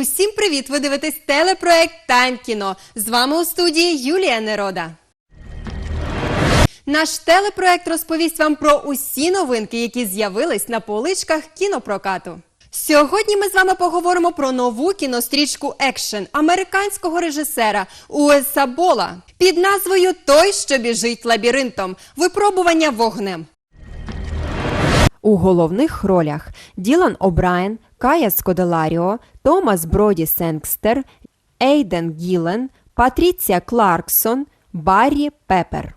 Усім привіт! Ви дивитесь телепроект Тайм кіно. З вами у студії Юлія Нерода. Наш телепроект розповість вам про усі новинки, які з'явились на поличках кінопрокату. Сьогодні ми з вами поговоримо про нову кінострічку екшен американського режисера Уеса Бола під назвою Той, що біжить лабіринтом. Випробування вогнем. У головних ролях Ділан О'Брайен, Кая Скоделаріо, Томас Броді Сенкстер, Ейден Гілен, Патріція Кларксон, Баррі Пепер.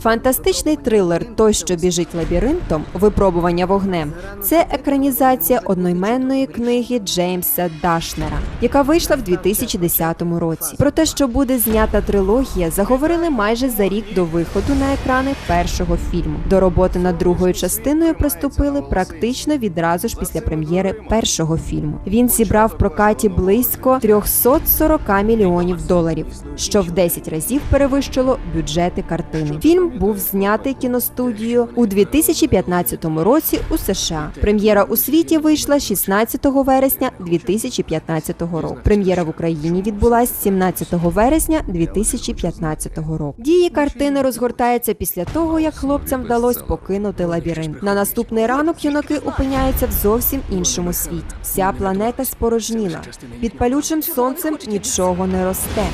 Фантастичний трилер Той, що біжить лабіринтом, випробування вогнем. Це екранізація одноіменної книги Джеймса Дашнера, яка вийшла в 2010 році. Про те, що буде знята трилогія, заговорили майже за рік до виходу на екрани першого фільму. До роботи над другою частиною приступили практично відразу ж після прем'єри першого фільму. Він зібрав прокаті близько 340 мільйонів доларів, що в 10 разів перевищило бюджети картини. Фільм був знятий кіностудією у 2015 році у США. Прем'єра у світі вийшла 16 вересня 2015 року. Прем'єра в Україні відбулась 17 вересня 2015 року. Дії картини розгортаються після того, як хлопцям вдалося покинути лабіринт. На наступний ранок юнаки опиняються в зовсім іншому світі. Вся планета спорожніла. Під палючим сонцем нічого не росте.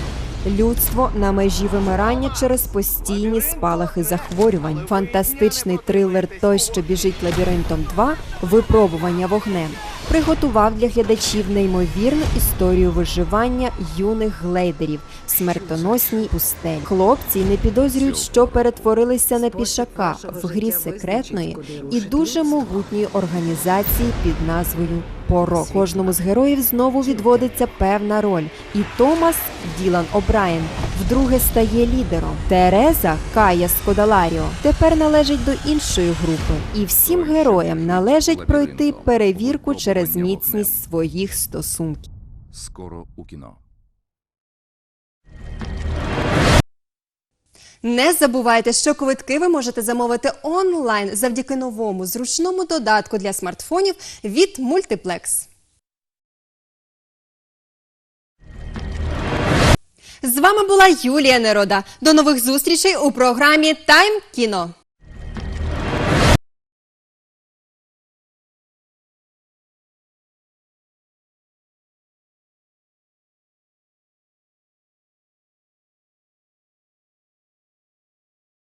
Людство на межі вимирання через постійні спалахи захворювань. Фантастичний трилер Той, що біжить лабіринтом 2 випробування вогнем. Приготував для глядачів неймовірну історію виживання юних глейдерів в смертоносній пустелі. Хлопці не підозрюють, що перетворилися на пішака в грі секретної і дуже могутньої організації під назвою Порок. Кожному з героїв знову відводиться певна роль, і Томас Ділан О'Брайен вдруге стає лідером. Тереза Кая Скодаларіо тепер належить до іншої групи, і всім героям належить пройти перевірку через міцність своїх стосунків. Скоро у кіно. Не забувайте, що квитки ви можете замовити онлайн завдяки новому зручному додатку для смартфонів від Multiplex. З вами була Юлія Нерода. До нових зустрічей у програмі Тайм кіно.